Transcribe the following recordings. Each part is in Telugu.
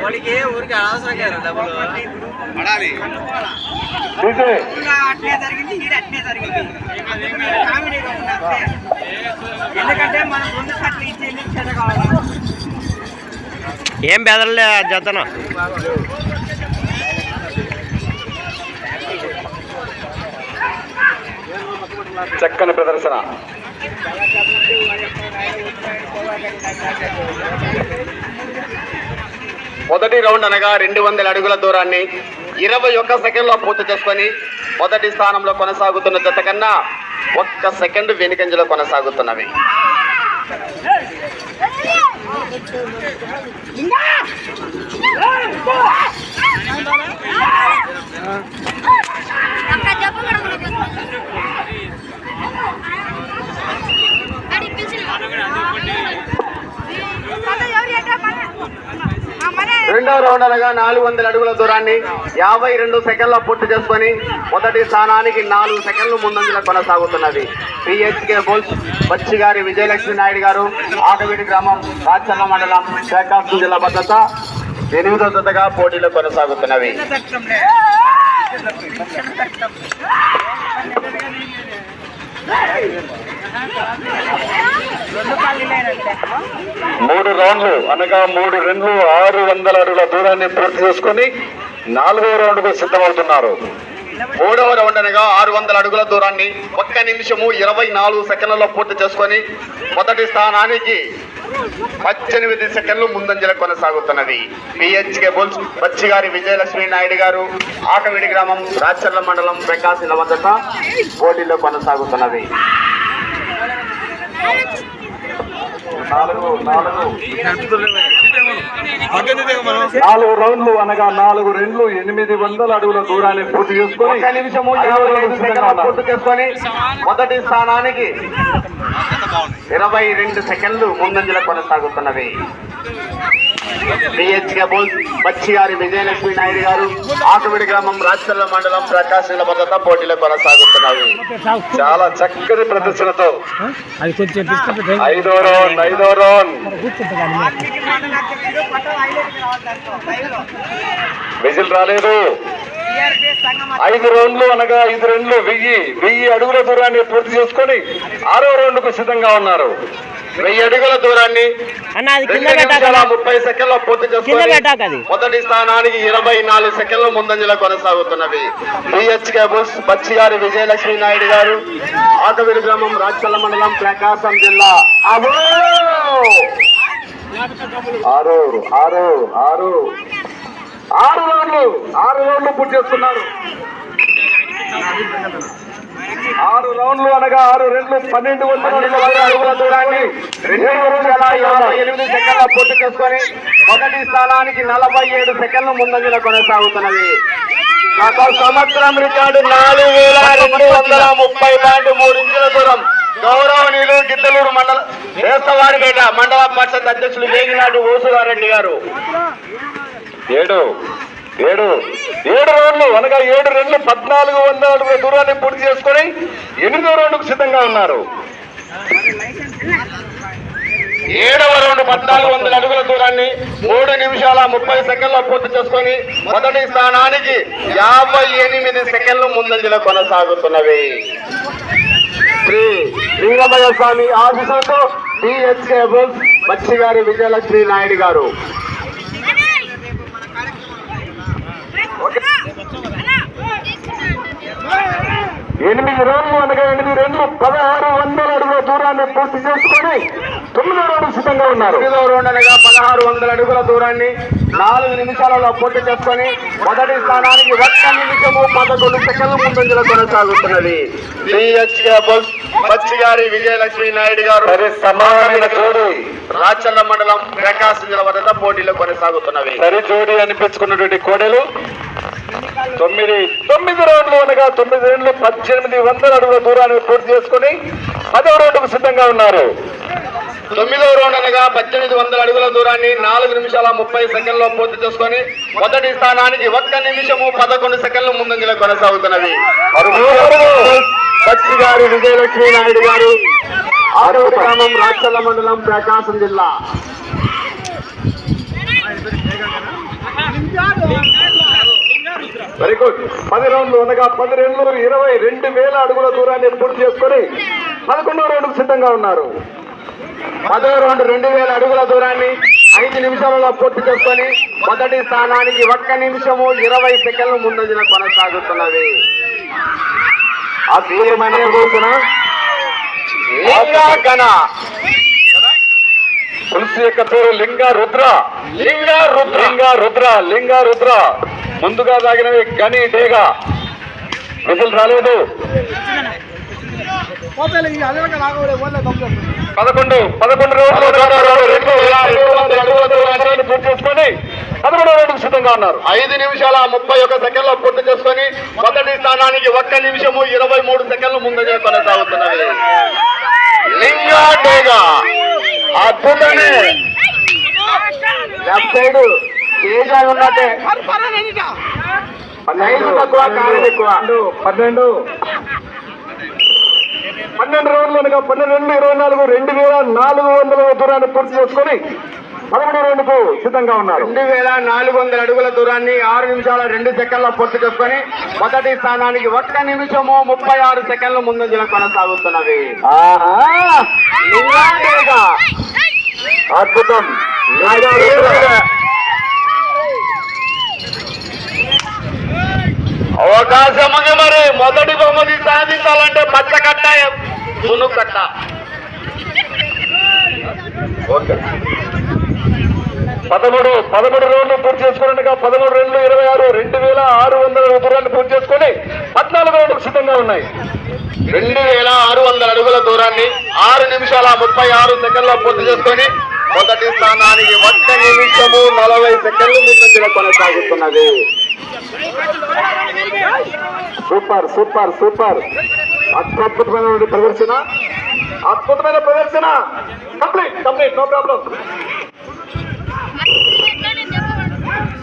వాడికి ఊరికి అనవసరం కదా డబ్బులు? పడాలి. డీజే. అట్లే జరిగింది ఈడ అట్లే జరిగింది. కామెడీగా ఉంది అంతే. ఎందుకంటే మనం రెండు కట్లు ఇచ్చేది చెడ కావాలి? ఏం బెదరలే జతను. చక్కని ప్రదర్శన. మొదటి రౌండ్ అనగా రెండు వందల అడుగుల దూరాన్ని ఇరవై ఒక్క సెకండ్లో పూర్తి చేసుకొని మొదటి స్థానంలో కొనసాగుతున్న జత కన్నా ఒక్క సెకండ్ వెనుకంజలో కొనసాగుతున్నవి. రెండవ రౌండ్ అనగా నాలుగు వందల అడుగుల దూరాన్ని యాభై రెండు సెకండ్ల పూర్తి చేసుకొని మొదటి స్థానానికి నాలుగు సెకండ్లు ముందంజలో కొనసాగుతున్నది. పిహెచ్కే పచ్చి గారి విజయలక్ష్మి నాయుడు గారు ఆటవీడి గ్రామం రాచన్న మండలం శ్రీకాకుళం జిల్లా భద్రత ఎనిమిదో జతగా పోటీలు కొనసాగుతున్నవి. మూడు రౌండ్లు అనగా మూడు రెండు ఆరు వందల అడుగుల దూరాన్ని పూర్తి చేసుకుని నాలుగో రౌండ్కు సిద్ధమవుతున్నారు. మూడవ రౌండ్ అనగా ఆరు వందల అడుగుల దూరాన్ని ఒక్క నిమిషము ఇరవై నాలుగు సెకండ్లలో పూర్తి చేసుకొని మొదటి స్థానానికి పద్దెనిమిది సెకండ్లు ముందంజల కొనసాగుతున్నది. పిహెచ్కే బుల్స్ బచ్చిగారి విజయలక్ష్మి నాయుడు గారు ఆకవిడి గ్రామం రాచర్ల మండలం ప్రకాశం వద్దత పోటీలో కొనసాగుతున్నది. నాలుగు నాలుగు. నాలుగు రౌండ్లు అనగా నాలుగు రెండ్లు ఎనిమిది వందల అడుగుల దూరాన్ని పూర్తి చేసుకొని నిమిషము మొదటి స్థానానికి ఇరవై రెండు సెకండ్లు ముందంజల కొనసాగుతున్నవి. బిహెచ్కే బోల్ బచ్చిగారి విజయలక్ష్మి నాయుడు గారు ఆకువిడి గ్రామం రాచల్ల మండలం ప్రకాశం భద్రత పోటీలో కొనసాగుతున్నారు చాలా చక్కటి ప్రదర్శనతో. ఐదో రౌండ్ ఐదో రౌండ్. విజిల్ రాలేదు. ఐదు రౌండ్లు అనగా ఐదు రౌండ్లు వెయ్యి వెయ్యి అడుగుల దూరాన్ని పూర్తి చేసుకొని ఆరో రౌండ్కు సిద్ధంగా ఉన్నారు. వెయ్యి అడుగుల దూరాన్ని ముప్పై సెకండ్ల పూర్తి చేసుకొని మొదటి స్థానానికి ఇరవై నాలుగు సెకండ్లు ముందంజలో కొనసాగుతున్నవి. బిహెచ్కే బుస్ బచ్చిగారి విజయలక్ష్మి నాయుడు గారు ఆటవిడి గ్రామం రాచల్ల మండలం ప్రకాశం జిల్లా! ఆరు ఆరు ఆరు. ఆరు రౌండ్లు ఆరు రౌండ్లు పూర్తి చేస్తున్నారు. రౌండ్లు అనగా ఆరు రెండు పన్నెండు వందల అడుగుల దూరాన్ని రెండు వందల యాభై ఎనిమిది సెకండ్ల పూర్తి చేసుకొని మొదటి స్థానానికి నలభై ఏడు సెకండ్లు ముందంజలో కొనసాగుతున్నది. సంవత్సరం రికార్డు నాలుగు వేల రెండు వందల ముప్పై పాయింట్ మూడు ఇంచుల దూరం. గౌరవనీయులు గిద్దలూరు మండల వేస్తవారిపేట మండల పరిషత్ అధ్యక్షులు వేగినాడు ఓసుగారెడ్డి గారు. ఏడు. ఏడు. ఏడు రోడ్లు అనగా ఏడు రెండు పద్నాలుగు వందల అడుగుల దూరాన్ని పూర్తి చేసుకొని ఎనిమిదో రోడ్డుకు సిద్ధంగా ఉన్నారు. ఏడవ రౌండ్ పద్నాలుగు వందల అడుగుల దూరాన్ని మూడు నిమిషాల ముప్పై సెకండ్ల పూర్తి చేసుకొని మొదటి స్థానానికి యాభై ఎనిమిది సెకండ్లు ముందంజలో కొనసాగుతున్నవి. శ్రీ లింగమయ్య స్వామి ఆఫీసర్తో డిహెచ్కే బుల్స్ బచ్చిగారి విజయలక్ష్మి నాయుడు గారు. ఎనిమిది రౌండ్లు అనగా ఎనిమిది రెండు పదహారు వందల అడుగుల దూరాన్ని పూర్తి చేసుకొని తొమ్మిదో రౌండ్ సిద్ధంగా ఉన్నారు. తొమ్మిదో రౌండ్ అనగా పదహారు వందల అడుగుల దూరాన్ని నాలుగు నిమిషాలలో పూర్తి చేసుకొని మొదటి స్థానానికి ఒక్క నిమిషము పదకొండు సెకండ్ల ముందంజలో కొనసాగుతున్నది. బస్ బచ్చిగారి విజయలక్ష్మి నాయుడు గారు సమానమైన జోడి. రాచల్ల మండలం ప్రకాశం జిల్లా వద్ద పోటీలో కొనసాగుతున్నవి. సరి జోడి అనిపించుకున్నటువంటి కోడలు. తొమ్మిది తొమ్మిది రోడ్లు అనగా తొమ్మిది రెండు పద్దెనిమిది వందల అడుగుల దూరాన్ని పూర్తి చేసుకుని పదవ రోడ్డుకు సిద్ధంగా ఉన్నారు. తొమ్మిదవ రౌండ్ అనగా పద్దెనిమిది వందల అడుగుల దూరాన్ని నాలుగు నిమిషాల ముప్పై సెకండ్లో పూర్తి చేసుకొని మొదటి స్థానానికి ఒక్క నిమిషము పదకొండు సెకండ్ల ముందంజలో కొనసాగుతున్నది. విజయలక్ష్మీ నాయుడు గారు ఆరవ గ్రామం రాచల్ల మండలం ప్రకాశం జిల్లా. వెరీ పది రౌండ్లు అనగా పది రెండు ఇరవై రెండు వేల అడుగుల దూరాన్ని పూర్తి చేసుకొని పదకొండో రౌండ్కు సిద్ధంగా ఉన్నారు. పదో రౌండ్ రెండు వేల అడుగుల దూరాన్ని ఐదు నిమిషాలలో పూర్తి చేసుకొని మొదటి స్థానానికి ఒక్క నిమిషము ఇరవై సెకండ్లు ముందంజన కొనసాగుతున్నవి ఆ తీయమనే తులసి యొక్క పేరు లింగ రుద్ర లింగ రుద్ర లింగ రుద్ర లింగ రుద్ర ముందుగా సాగినవి గని డేగ రిజల్ట్ రాలేదు పదకొండు పదకొండు రోజులు పూర్తి చేసుకొని పదకొండు రోజులకు సిద్ధంగా ఉన్నారు ఐదు నిమిషాల ముప్పై ఒక్క సెకండ్ల పూర్తి చేసుకొని మొదటి స్థానానికి ఒక్క నిమిషము ఇరవై మూడు సెకండ్లు ముందుగా కొనసాగుతున్నవి లింగా డేగా అద్భుతమే ఉన్నట్టే. పన్నెండు తక్కువ కాలం ఎక్కువ. పన్నెండు పన్నెండు. రోజులు అనగా పన్నెండు ఇరవై నాలుగు రెండు వేల నాలుగు వందల దూరాన్ని పూర్తి చేసుకొని పదమూడు రౌండ్కు సిద్ధంగా ఉన్నారు. రెండు వేల నాలుగు వందల అడుగుల దూరాన్ని ఆరు నిమిషాల రెండు సెకండ్ల పూర్తి చేసుకొని మొదటి స్థానానికి ఒక్క నిమిషము ముప్పై ఆరు సెకండ్ల ముందంజల కొనసాగుతున్నవి అద్భుతం. అవకాశం మరి. మొదటి బహుమతి సాధించాలంటే పచ్చకట్ట మును కట్ట. ఓకే. పదమూడు పదమూడు రోజులు పూర్తి చేసుకున్నట్టుగా పదమూడు రెండు ఇరవై ఆరు రెండు వేల ఆరు వందల దూరాన్ని పూర్తి చేసుకొని పద్నాలుగు రోజులకు సిద్ధంగా ఉన్నాయి. రెండు వేల ఆరు వందల అడుగుల దూరాన్ని ఆరు నిమిషాల ముప్పై ఆరు సెకండ్లో పూర్తి చేసుకొని మొదటి స్థానానికి ఒక్క నిమిషము నలభై సెకండ్లు ముందంజల కొనసాగుతున్నది. Super super super. అద్భుతమైన ప్రదర్శన. అద్భుతమైన ప్రదర్శన. Complete complete no problem.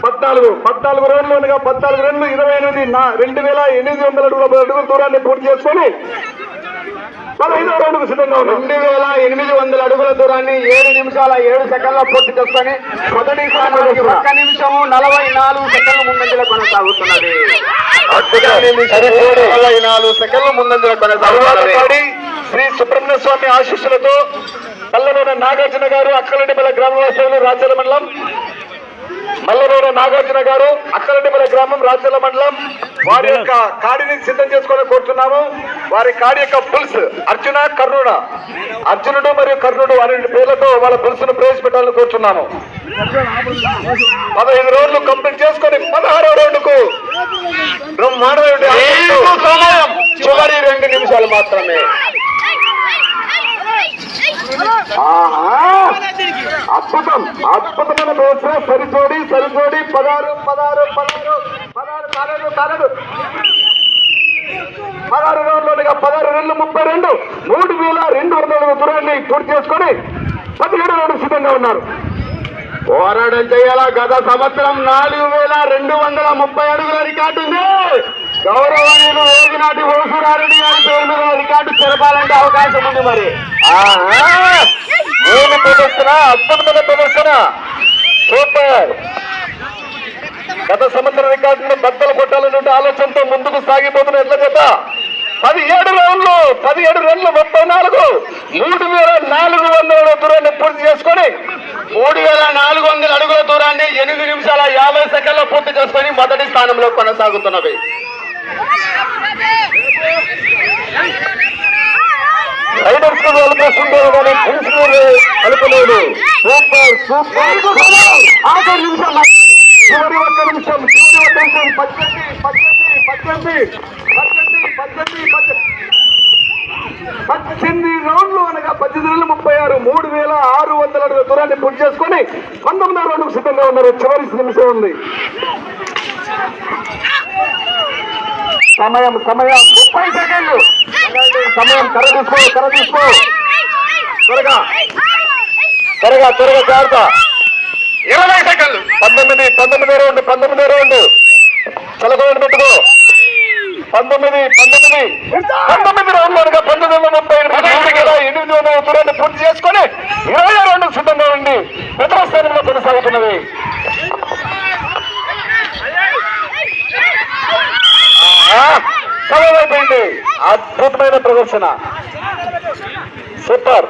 పద్నాలుగు పద్నాలుగు రన్లు ఉండగా పద్నాలుగు రెండు ఇరవై ఎనిమిది నా రెండు వేల ఎనిమిది వందల అడుగుల అడుగుల దూరాన్ని పూర్తి చేసుకొని పదహైదవ రౌండ్కు సిద్ధంగా ఉన్నాం. రెండు వేల ఎనిమిది వందల అడుగుల దూరాన్ని ఏడు నిమిషాల ఏడు సెకండ్ల పూర్తి చేసుకొని మొదటి స్థానానికి ఒక్క నిమిషము నలభై నాలుగు సెకండ్ల ముందంజల కొనసాగుతున్నది. నలభై నాలుగు సెకండ్ల ముందంజల కొనసాగుతున్నది. శ్రీ సుబ్రహ్మణ్య స్వామి ఆశీస్సులతో పల్లెలోన నాగార్జున గారు అక్కలడిపల్లి గ్రామవాసులు రాచల మండలం. మల్లనూరు నాగార్జున గారు అక్కలడిపల్లి గ్రామం రాచల మండలం. వారి యొక్క కాడిని సిద్ధం చేసుకోవాలని కోరుతున్నాము. వారి కాడి యొక్క పులుసు. అర్జున కర్ణుడ. అర్జునుడు మరియు కర్ణుడు అనే పేర్లతో వాళ్ళ పులుసును ప్రవేశపెట్టాలని కోరుతున్నాము పదహైదు రోజులు కంప్లీట్ చేసుకొని పదహారో బ్రహ్మాండమైన సమయం? చివరి రెండు నిమిషాలు మాత్రమే. అద్భుతం. అద్భుతమైన ప్రదర్శన సరిజోడి పదహారు పదహారు పదహారు పదహారు కాలేదు కాలేదు పదహారు రౌండ్లోనిగా పదహారు రెండు మూడు వేల రెండు వందల దూరాన్ని పూర్తి చేసుకొని పదిహేడు రౌండ్ సిద్ధంగా ఉన్నారు. పోరాటం చేయాలా? గత సంవత్సరం నాలుగు వేల రెండు వందల ముప్పై అడుగుల రికార్డు ఉంది. గౌరవనీయులు ఓగినాటి ఓసురారెడ్డి గారి పేరు మీద రికార్డు చెరపాలంటే అవకాశం ఉంది మరి. ఏమి ప్రదర్శన అద్భుతమైన ప్రదర్శన సూపర్! గత సంవత్సరం రికార్డును బద్దలు కొట్టాలనే ఆలోచనతో ముందుకు సాగిపోతున్న ఎట్ల చేత పదిహేడు రౌండ్లు పదిహేడు రన్లు ముప్పై నాలుగు. మూడు వేల నాలుగు వందల దూరాన్ని పూర్తి చేసుకొని మూడు వేల నాలుగు వందల అడుగుల దూరాన్ని ఎనిమిది నిమిషాల యాభై సెకండ్లో పూర్తి చేసుకొని మొదటి స్థానంలో కొనసాగుతున్నవి. రైడర్స్కు ప్రిన్సిపల్ కలుపలేదు సూపర్ సూపర్ ఆఖరి నిమిషం మాత్రమే. చివరి ఒక్క నిమిషం చివరి ఒక్క నిమిషం పద్దెనిమిది పద్దెనిమిది పద్దెనిమిది పద్దెనిమిది పద్దెనిమిది రౌండ్లు అనగా పద్దెనిమిది వేల ముప్పై ఆరు మూడు వేల ఆరు వందల అడుగుల దూరాన్ని పూర్తి చేసుకొని పంతొమ్మిదో రౌండ్కు సిద్ధంగా ఉన్నారు. చివరి నిమిషం ఉంది. సమయం సమయం. ముప్పై సెకండ్లు. సమయం కర్ర తీసుకో కర్ర తీసుకో. త్వరగా. త్వరగా త్వరగా జాగ్రత్త. ఇరవై సెకండ్లు. పంతొమ్మిది పంతొమ్మిది రౌండ్ పంతొమ్మిది రౌండ్. చలకోండి పెట్టుకో. పంతొమ్మిది పంతొమ్మిది. పంతొమ్మిది రౌండ్లు అనగా పంతొమ్మిది జరుగుతున్నది అద్భుతమైన ప్రదర్శన సూపర్